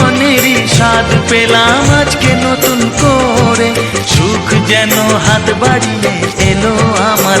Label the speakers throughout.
Speaker 1: জীবনেরই স্বাদ পেলাম আজকে নতুন করে। সুখ যেন হাত বাড়িয়ে এলো আমার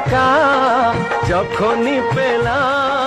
Speaker 2: একা যখনই পেলাম